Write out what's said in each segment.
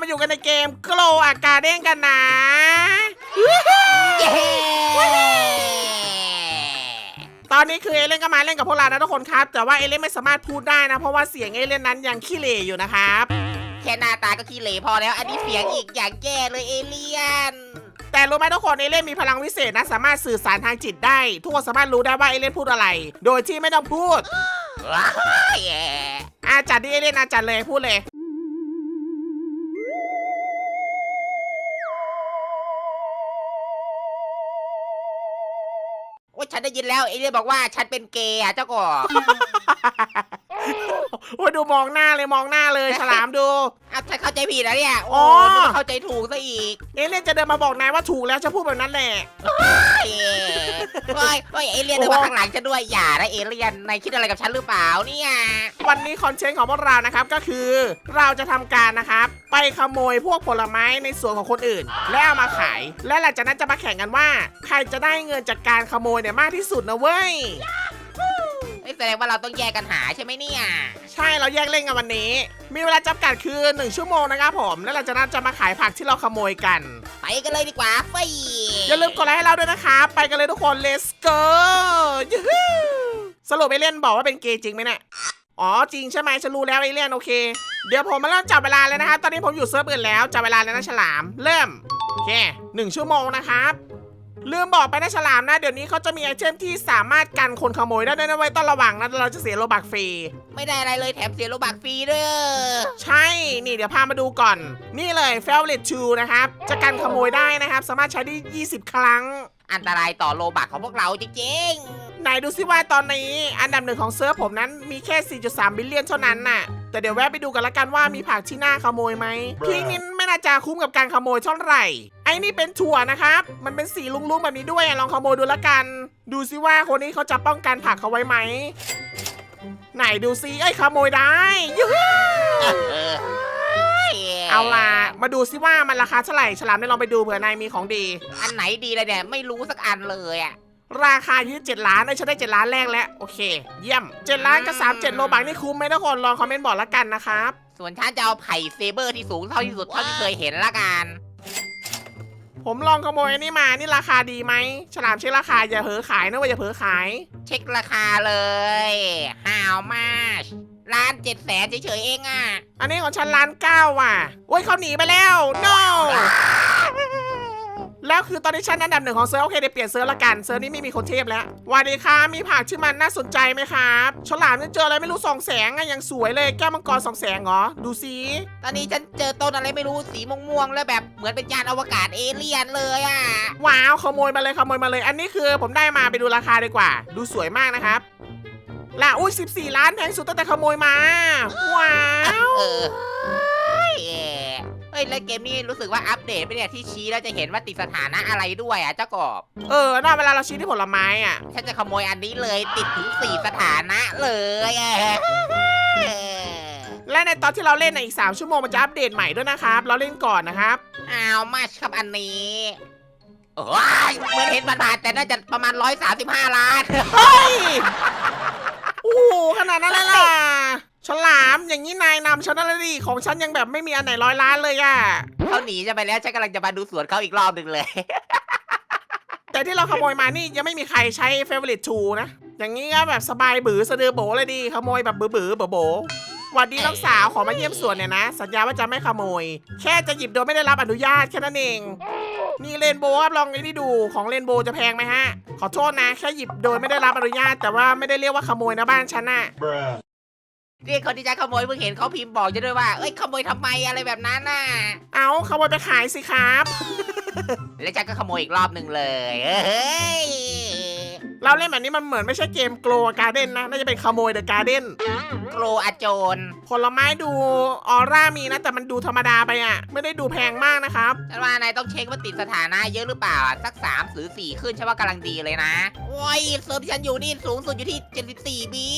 มาอยู่กันในเกม Glow a Garden กันนะเย้ตอนนี้คือเอเลี่ยนก็มาเล่นกับพวกเรานะทุกคนครับ แต่ว่าเอเลี่ยนไม่สามารถพูดได้นะ เพราะว่าเสียงเอเลี่ยนนั้นยังขี้เหร่อยู่นะครับ แค่หน้าตาก็ขี้เหร่พอแล้ว อันนี้เสียงอีกอย่างแย่เลยเอเลี่ยน แต่รู้ไหมทุกคนเอเลี่ยนมีพลังวิเศษนะ สามารถสื่อสารทางจิตได้ ทุกคนสามารถรู้ได้ว่าเอเลี่ยนพูดอะไร โดยที่ไม่ต้องพูดว้ายแย่อาจัดดิเอเลี่ยนอาจัดเลยพูดเลย โอ้ยฉันได้ยินแล้วเอเลี่ยนบอกว่าฉันเป็นเกย์อะเจ้ากบ โอ้ยดูมองหน้าเลยมองหน้าเลยฉลามดู อ้าวฉันเข้าใจผิดนะเนี่ยอ๋โอ้อนึกว่าเข้าใจถูกซะอีกเอเลี่ยนจะเดินมาบอกนายว่าถูกแล้วจะพูดแบบนั้นแหละเฮ้ยเฮ้ยเอเลี่ยนเดินมาข้างหลังฉันด้วย อย่านะเอเลี่ยน นายคิดอะไรกับฉันหรือเปล่าเนี่ยวันนี้คอนเทนต์ของพวกเรานะครับก็คือ เราจะทำการนะครับ ไปขโมยพวกผลไม้ในสวนของคนอื่น แล้วเอามาขาย และหลังจากนั้นจะมาแข่งกันว่า ใครจะได้เงินจากการขโมยเนี่ยมากที่สุดนะเว้ย เฮ้ยแสดงว่าเราต้องแยกกันหาใช่ไหมเนี่ยใช่เราแยกเล่นกันวันนี้ มีเวลาจำกัดคือ 1 ชั่วโมงนะครับผม แล้วหลังจากนั้นจะมาขายผักที่เราขโมยกัน ไปกันเลยดีกว่าไฟอย่าลืมกดไลค์ให้เราด้วยนะครับไปกันเลยทุกคน let's go ยูฮูสรุปเอเลี่ยนบอกว่าเป็นเกย์จริงไหมเนี่ยอ๋อจริงใช่ไหมฉันรู้แล้วเอเลี่ยนโอเค เดี๋ยวผมมาเริ่มจับเวลาเลยนะครับตอนนี้ผมอยู่เซิร์ฟอื่นแล้วจับเวลาแล้วนะฉลาม เริ่มโอเคหนึ่งชั่วโมงนะครับ ลืมบอกไปนะฉลามนะ เดี๋ยวนี้เขาจะมีไอเทมที่สามารถกันคนขโมยได้ด้วยนะไว้ยต้องระวังนะเราจะเสียโลบักฟรีไม่ได้อะไรเลยแถมเสียโลบักฟรีด้วยใช่นี่เดี๋ยวพามาดูก่อน นี่เลย f a v o r i t e 2นะครับจะกันขโมยได้นะครับ สามารถใช้ได้ 20 ครั้ง อันตรายต่อโลบักของพวกเราจริงไหนดูซิว่าตอนนี้ อันดับหนึ่งของเซิร์ฟผมนั้นมีแค่ 4.3 บิลเลียนเท่านั้นน่ะ แต่เดี๋ยวแวะไปดูกันละกันว่ามีผักที่น่าขโมยไหมพี่นินไม่น่าจะคุ้มกับการขโมยเท่าไหร่ ไอ้นี่เป็นถั่วนะครับ มันเป็นสีลุ้งๆแบบนี้ด้วย ลองขโมยดูละกัน ดูซิว่าคนนี้เขาจะป้องกันผักเขาไว้ไหม ไหนดูซิไอ้ยขโมยได้ยูฮูๆเออเอาล่ะ มาดูซิว่ามันราคาเท่าไหร่ ฉลามได้ลองไปดูเผื่อนายมีของดี อันไหนดีเลยเนี่ยไม่รู้สักอันเลยอะ ราคาอยู่ที่7ล้านไอ้ยฉันได้7ล้านแรกแล้วโอเค เยี่ยม7ล้านกับ3 7โลบักนี่คุ้มไหมทุกคนลองคอมเมนต์บอกแล้วกันนะครับส่วนฉันจะเอาไผ่เซเบอร์ที่สูงเท่าที่สุดเท่าที่เคยเห็นละกัน ผมลองขโมยอันนี้มานี่ราคาดีไหมฉลามเช็คราคาอย่าเผลอขายนะเว่าอย่าเผลอขาย เช็คราคาเลยฮาวมาชล้านเจ็ดแสนเฉยๆเองอะ อันนี้ของฉันล้านเก้าว่ะโอ้ยเขาหนีไปแล้ว no แล้วคือตอนนี้ฉันอันดับหนึ่งของเซิร์ฟโอเคเดี๋ยวเปลี่ยนเซิร์ฟละกันเซิร์ฟนี้ไม่มีคนเทพแล้วสวัสดีค่ะมีผักชื่อมันน่าสนใจไหมครับฉลามนี่เจออะไรไม่รู้สองแสงอะยังสวยเลยแก้วมังกรสองแสงเหรอดูซิตอนนี้ฉันเจอต้นอะไรไม่รู้สีม่วงๆแล้วแบบเหมือนเป็นยานอวกาศเอเลี่ยนเลยอะว้าวขโมยมาเลยขโมยมาเลย อันนี้คือผมได้มาไปดูราคาดีกว่า ดูสวยมากนะครับละอุ้ย14 ล้านแพงสุดตั้งแต่ขโมยมา ว้าวเออเฮ้ย เฮ้ยแล้วเกมนี้รู้สึกว่าอัปเดตไปเนี่ยที่ชี้แล้วจะเห็นว่าติดสถานะอะไรด้วยอะเจ้ากบ เออน่าเวลาเราชี้ที่ผลไม้อะ ฉันจะขโมยอันนี้เลยติดถึงสี่สถานะเลยอะและในตอนที่เราเล่นในอีก 3 ชั่วโมงมันจะอัปเดตใหม่ด้วยนะครับ เราเล่นก่อนนะครับ อ้าวมาชครับอันนี้โอ้ยเหมือนเห็นมันผ่านแต่น่าจะประมาณร้อยสามสิบห้าล้าน เฮ้ย โอ้โหขนาดนั้นเลยล่ะ ฉลามอย่างนี้นายนำฉันนั่นเลยดิของฉันยังแบบไม่มีอันไหนร้อยล้านเลยอะเขาหนีจะไปแล้วฉันกำลังจะมาดูสวนเขาอีกรอบหนึ่งเลย แต่ที่เราขโมยมานี่ยังไม่มีใครใช้ favorite tool นะ อย่างนี้ก็แบบสบายบือสะดือโบเลยดีขโมยแบบบือบือโบโบหวัดดีน้องสาวขอมาเยี่ยมสวนเนี่ยนะ สัญญาว่าจะไม่ขโมย แค่จะหยิบโดยไม่ได้รับอนุญาตแค่นั้นเอง นี่เรนโบว์ครับลองไอ้นี่ดูของเรนโบว์จะแพงไหมฮะ ขอโทษนะแค่หยิบโดยไม่ได้รับอนุญาตแต่ว่าไม่ได้เรียกว่าขโมยนะบ้านฉันน่ะ Bruh. เรียกคนที่จะขโมยเพิ่งเห็นเขาพิมพ์บอกจะด้วยว่า เอ้ยขโมยทำไมอะไรแบบนั้นน่ะ เอาขโมยไปขายสิครับ แล้วฉันก็ขโมยอีกรอบหนึ่งเลย เฮ้ย เราเล่นแบบนี้มันเหมือนไม่ใช่เกมโกลการ์เด้นนะ น่าจะเป็นขโมยเดอะการ์เด้นโกรอาโจนผลไม้ดูออร่ามีนะ แต่มันดูธรรมดาไปอะ ไม่ได้ดูแพงมากนะครับ ฉันว่านายต้องเช็คว่าติดสถานะเยอะหรือเปล่าอะสักสามหรือสี่ขึ้นใช่ว่ากำลังดีเลยนะ โอ้ยเซิร์ฟที่ฉันอยู่นี่สูงสุดอยู่ที่ 74 บี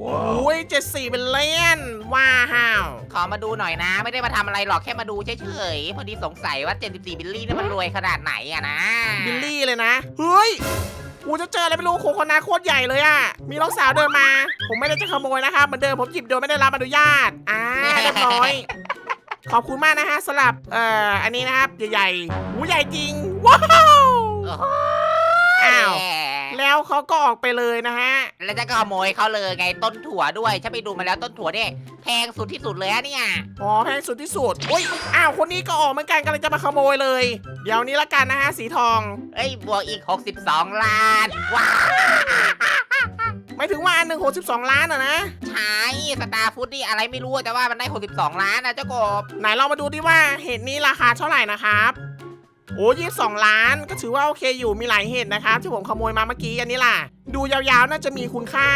โอ้ยเจ็ดสี่เป็นเล่นว้าว ขอมาดูหน่อยนะ ไม่ได้มาทำอะไรหรอกแค่มาดูเฉยๆพอดีสงสัยว่า 74 บิลลี่นี่มันรวยขนาดไหนอะนะบิลลี่เลยนะ เฮ้ย กูจะเจออะไรไม่รู้โคโคนาโคตรใหญ่เลยอะ มีน้องสาวเดินมา ผมไม่ได้จะขโมยนะครับเหมือนเดิมผมหยิบโดยไม่ได้รับอนุญาต อ่าเรียบร้อย ขอบคุณมากนะฮะสำหรับ เอ่อ อันนี้นะครับ ใหญ่ๆหูใหญ่จริง ว้าวโอ้โหอ้าว แล้วเขาก็ออกไปเลยนะฮะ แล้วจะก็ขโมยเขาเลยไงต้นถั่วด้วยฉันไปดูมาแล้วต้นถั่วเนี่ยแพงสุดที่สุดเลยอะเนี่ยอ๋อแพงสุดที่สุดอุ้ยอ้าวคนนี้ก็ออกเหมือนกันกำลังจะมาขโมยเลย เดี๋ยวนี้ละกันนะฮะสีทอง เอ้ยบวกอีก 62 ล้านว้าวไม่ถึงว่าอันหนึ่งหกสิบสองล้านอะนะ ใช่สตาร์ฟูดนี่อะไรไม่รู้แต่ว่ามันได้ 62 ล้านนะเจ้ากบไหนเรามาดูดิว่าเห็ดนี้ราคาเท่าไหร่นะครับ โอ้ยี่สองล้านก็ถือว่าโอเคอยู่มีหลายเหตุนะครับที่ผมขโมยมาเมื่อกี้อันนี้ล่ะ ดูยาวๆน่าจะมีคุณค่า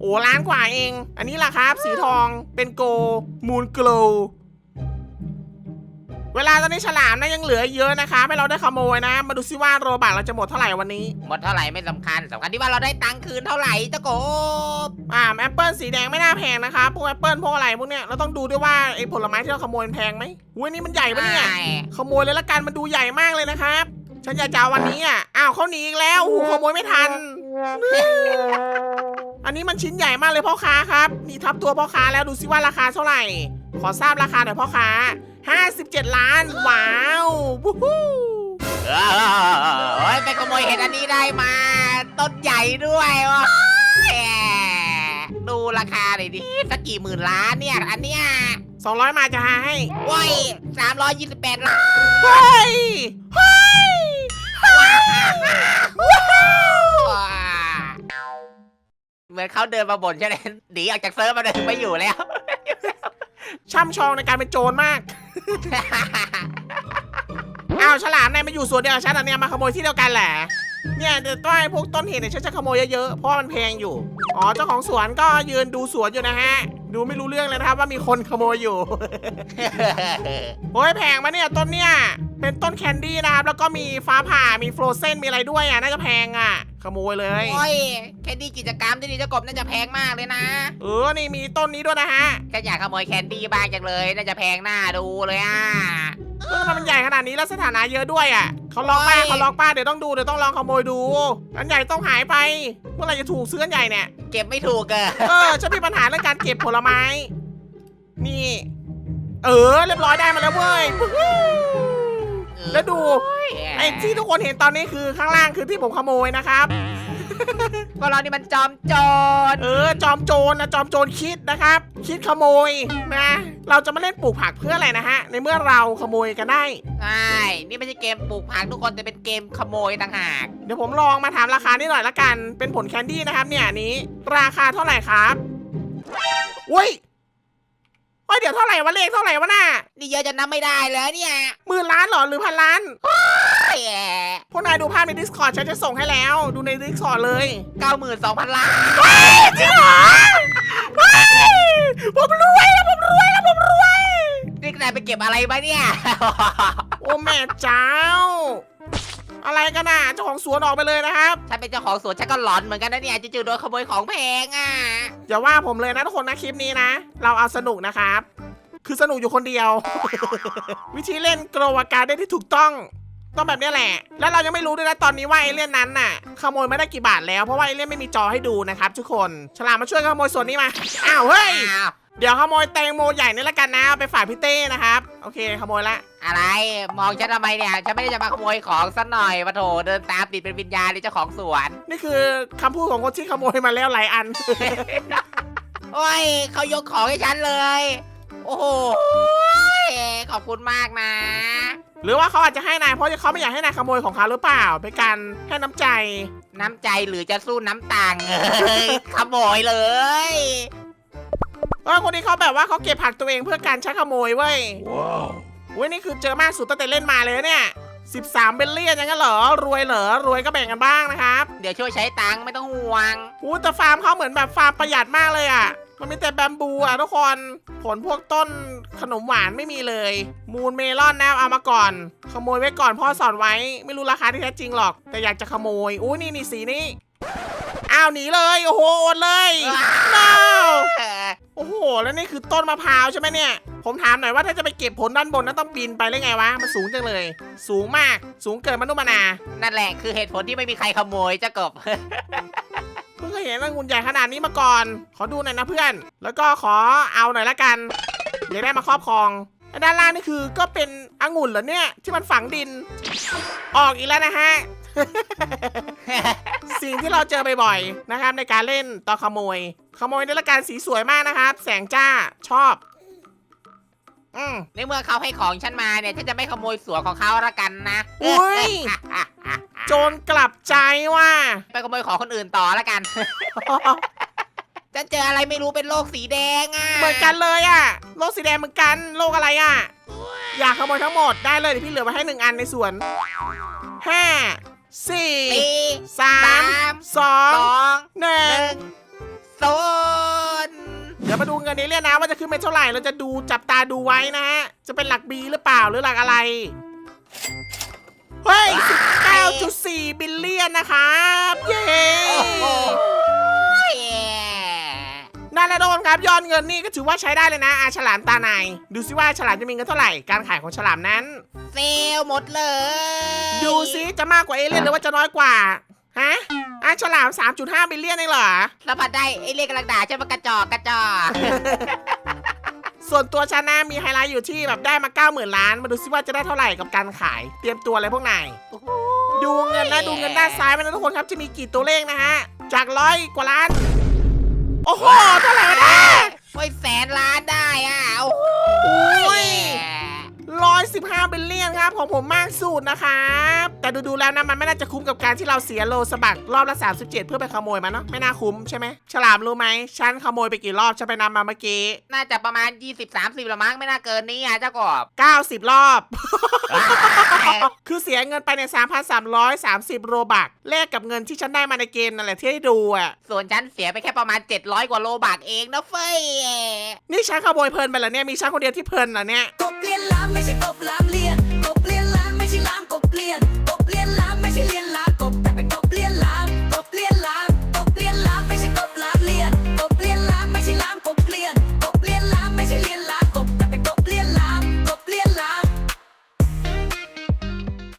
โอ้ล้านกว่าเอง อันนี้ล่ะครับ สีทองเป็นโกมูนโกล เวลาตอนนี้ฉลามนะยังเหลือเยอะนะครับให้เราได้ขโมยนะ มาดูซิว่าโรบักเราจะหมดเท่าไหร่วันนี้ หมดเท่าไหร่ไม่สำคัญสำคัญที่ว่าเราได้ตังค์คืนเท่าไหร่เจ้ากบอ่าแอปเปิลสีแดงไม่น่าแพงนะครับพวกแอปเปิลพวกอะไรพวกเนี้ยเราต้องดูด้วยว่าไอ้ผลไม้ที่เราขโมยมันแพงไหมอุ้ยนี่มันใหญ่ปะเนี่ยใช่ขโมยเลยละกันมันดูใหญ่มากเลยนะครับ ฉันอยากจะเอาวันนี้อะอ้าวเขาหนีอีกแล้วโอ้โหขโมยไม่ทัน อันนี้มันชิ้นใหญ่มากเลยพ่อค้าครับนี่ทับตัวพ่อค้าแล้วดูซิว่าราคาเท่าไหร่ ขอทราบราคาหน่อยพ่อค้า 57 ล้าน ว้าววู้ฮู้เออโอ้ยไปขโมยเห็ดอันนี้ได้มา ต้นใหญ่ด้วยวะดูราคาหน่อยดิสักกี่หมื่นล้านเนี่ย อันเนี้ย200 มาจะหาให้ว้ยสามร้อยยี่สิบแปดล้านเฮ้ย เฮ้ยเหมือนเขาเดินมาบ่นใช่ไหมหนีออกจากเซิร์ฟมาเดินไม่อยู่แล้ว ช่ำชองในการเป็นโจรมาก อ้าวฉลามนายมาอยู่สวนเดียวกับฉันอันเนี้ยมาขโมยที่เดียวกันแหละ เนี่ยต้นไอ้พวกต้นเห็ดเนี่ยฉันจะขโมยเยอะๆเพราะมันแพงอยู่ อ๋อเจ้าของสวนก็ยืนดูสวนอยู่นะฮะ ดูไม่รู้เรื่องเลยนะครับว่ามีคนขโมยอยู่ โอ้ยแพงมาเนี่ยต้นเนี่ย เป็นต้นแคนดี้นะครับแล้วก็มีฟ้าผ่ามีโฟรเซนมีอะไรด้วยอะน่าจะแพงอะ โมยเลย โอ้ยแคนดี้กิจกรรมที่นี่เจ้ากบน่าจะแพงมากเลยนะเออ นี่มีต้นนี้ด้วยนะฮะฉันอยากขโมยแคนดี้บ้างจังเลย น่าจะแพงหน้าดูเลยอะ เออทำไมมันใหญ่ขนาดนี้แล้วสถานะเยอะด้วยอะเขาล็อกป้าโอ้ย เขาล็อกป้าเดี๋ยวต้องดูเดี๋ยวต้องลองขโมยดู อันใหญ่ต้องหายไป เมื่อไหรจะถูกซื้ออันใหญ่เนี่ย เก็บไม่ถูกเกอเออฉันมีปัญหาเรื่องการเก็บผลไม้ นี่ เออ เรียบร้อยได้มาแล้วเว้ยวู้ฮู้ แล้วดูไอ้ที่ทุกคนเห็นตอนนี้คือข้างล่างคือที่ผมขโมยนะครับก็เรานี่มันจอมโจร เออ จอมโจรนะ จอมโจรคิดนะครับ คิดขโมยนะ เราจะมาเล่นปลูกผักเพื่ออะไรนะฮะ ในเมื่อเราขโมยกันได้ ใช่ นี่ไม่ใช่เกมปลูกผักทุกคนแต่เป็นเกมขโมยต่างหาก เดี๋ยวผมลองมาถามราคานี่หน่อยละกัน เป็นผลแคนดี้นะครับเนี่ยอันนี้ ราคาเท่าไหร่ครับอุ้ย เฮ้ยเดี๋ยวเท่าไหร่วะเลขเท่าไหร่วะน่ะนี่เยอะจนนับไม่ได้เลยเนี่ยหมื่นล้านเหรอหรือพันล้านแหมพวกนายดูภาพใน Discord ฉันจะส่งให้แล้ว ดูใน Discord เลย เก้าหมื่นสองพันล้าน จริงเหรอเฮ้ยผมรวยแล้วผมรวยแล้วผมรวย นี่นายไปเก็บอะไรมาเนี่ย โอ้แม่เจ้า อะไรกันน่ะเจ้าของสวนออกไปเลยนะครับฉันเป็นเจ้าของสวนฉันก็หลอนเหมือนกันนะเนี่ยจู่ๆโดนขโมยของแพงอะอย่าว่าผมเลยนะทุกคนนะคลิปนี้นะ เราเอาสนุกนะครับ คือสนุกอยู่คนเดียว วิธีเล่นโกรวาการได้ที่ถูกต้องต้องแบบเนี้ยแหละ แล้วเรายังไม่รู้ด้วยนะตอนนี้ว่าไอเลี่ยนนั้นน่ะขโมยไม่ได้กี่บาทแล้วเพราะว่าไอเลี่ยนไม่มีจอให้ดูนะครับทุกคน ฉลามมาช่วยขโมยส่วนนี้มา อ้าวเฮ้ยอ้าวเดี๋ยวขโมยแตงโมใหญ่นี่ละกันนะเอาไปฝากพี่เต้นะครับ โอเคขโมยละ อะไรมองฉันทำไมเนี่ยฉันไม่ได้จะมาขโมยของซะหน่อยปะโถเดินตามติดเป็นวิญญาณเลยเจ้าของสวน นี่คือคำพูดของคนที่ขโมยมาแล้วหลายอัน โอ้ยเขายกของให้ฉันเลย โอ้โหขอบคุณมากนะ หรือว่าเขาอาจจะให้นายเพราะเขาไม่อยากให้นายขโมยของเขาหรือเปล่าเป็นการให้น้ำใจ น้ำใจหรือจะสู้น้ำตังค์ขโมยเลยเออคนนี้เขาแบบว่าเขาเก็บผักตัวเองเพื่อการใช้ขโมยเว้ย ว้าว เว้ยนี่คือเจอมากสุดตั้งแต่เล่นมาเลยเนี่ย13เบลเลียนยังงั้นเหรอ รวยเหรอ รวยก็แบ่งกันบ้างนะครับ เดี๋ยวช่วยใช้ตังค์ไม่ต้องห่วงอู้แต่ฟาร์มเขาเหมือนแบบฟาร์มประหยัดมากเลยอะ มันมีแต่แบมบูอะทุกคน ผลพวกต้นขนมหวานไม่มีเลย มูนเมลอนนะเอามาก่อน ขโมยไว้ก่อนพ่อสอนไว้ ไม่รู้ราคาที่แท้จริงหรอก แต่อยากจะขโมย อู้นี่นี่สีนี้ อ้าวหนีเลย โอ้โหอดเลย no โอ้โห แล้วนี่คือต้นมะพร้าวใช่ไหมเนี่ย ผมถามหน่อยว่าถ้าจะไปเก็บผลด้านบนนั้นต้องปีนไปได้ไงวะ มันสูงจังเลย สูงมาก สูงเกินมนุษย์มนา นั่นแหละคือเหตุผลที่ไม่มีใครขโมยเจ้ากบ เพิ่งเคยเห็นองุ่นใหญ่ขนาดนี้มาก่อน ขอดูหน่อยนะเพื่อน แล้วก็ขอเอาหน่อยละกันอยากได้มาครอบครองและด้านล่างนี่คือก็เป็นองุ่นเหรอเนี่ยที่มันฝังดิน ออกอีกแล้วนะฮะ สิ่งที่เราเจอบ่อยๆนะครับ ในการเล่นต่อขโมย ขโมยในละการสีสวยมากนะครับ แสงจ้าชอบ อืมในเมื่อเขาให้ของฉันมาเนี่ยฉันจะไม่ขโมยสวนของเขาละกันนะอุ๊ยโจรกลับใจว่าไปขโมยของคนอื่นต่อละกันจะเจออะไรไม่รู้เป็นโลกสีแดงอะเหมือนกันเลยอะโลกสีแดงเหมือนกันโลกอะไรอะอยากขโมยทั้งหมดได้เลยเดี๋ยวพี่เหลือไว้ให้หนึ่งอันในสวนห้า สี่สี่สามสอสงองหนึ่งนึ่งศูนเดี๋ยวมาดูเงินนี้เรียนนะว่าจะขึ้นเป็นเท่าไหร่เราจะดูจับตาดูไว้นะฮะจะเป็นหลักบีหรือเปล่าหรือหลักอะไร เฮ้ย 19.4 บิลเลียนนะครับ เย้โอ้โหนานาโดนครับยอดเงินนี่ก็ถือว่าใช้ได้เลยนะอาฉลามตาในดูซิว่าฉลามจะมีเงินเท่าไหร่ การขายของฉลามนั้น เซลลหมดเลย ดูซิจะมากกว่าเอเลี่ยนหรือว่าจะน้อยกว่า ฮะอาฉลาม 3.5บิลเลียนเองเหรอ สัมผัสได้ไอ้เรียกกำลังด่าฉันมากระจอกกระจอก ส่วนตัวชานะมีไฮไลท์อยู่ที่แบบได้มา 90,000 ล้าน มาดูซิว่าจะได้เท่าไหร่กับการขาย เตรียมตัวอะไรพวกนาย ดูเงินนะดูเงินด้านซ้ายมันนะทุกคนครับ จะมีกี่ตัวเลขนะฮะ จากร้อยกว่าล้าน โอ้โห เท่าไหร่วะเนี่ย โอ้ยแสนล้านได้อะโอ้โหอุ้ยร้อย สิบห้าบิลเลียนครับของผมมากสุดนะครับ แต่ดูๆแล้วนะมันไม่น่าจะคุ้มกับการที่เราเสียโลสบักรอบละ 37 เพื่อไปขโมยมันเนาะไม่น่าคุ้มใช่ไหมฉลามรู้ไหมฉันขโมยไปกี่รอบฉันไปนำมาเมื่อกี้ น่าจะประมาณ 20-30ละมั้งไม่น่าเกินนี้อะเจ้ากบ 90 รอบ คือเสียเงินไปใน 3,330 โรบักแลกกับเงินที่ฉันได้มาในเกมนั่นแหละที่ให้ดูอะส่วนฉันเสียไปแค่ประมาณ 700 กว่าโลบาทเองนะเฟ้ยนี่ฉันขโมยเพลินไปเหรอเนี่ยมีฉันคนเดียวที่เพลินเหรอเนี่ยกบเลียนล้ำ ไม่ใช่กบลำเลีย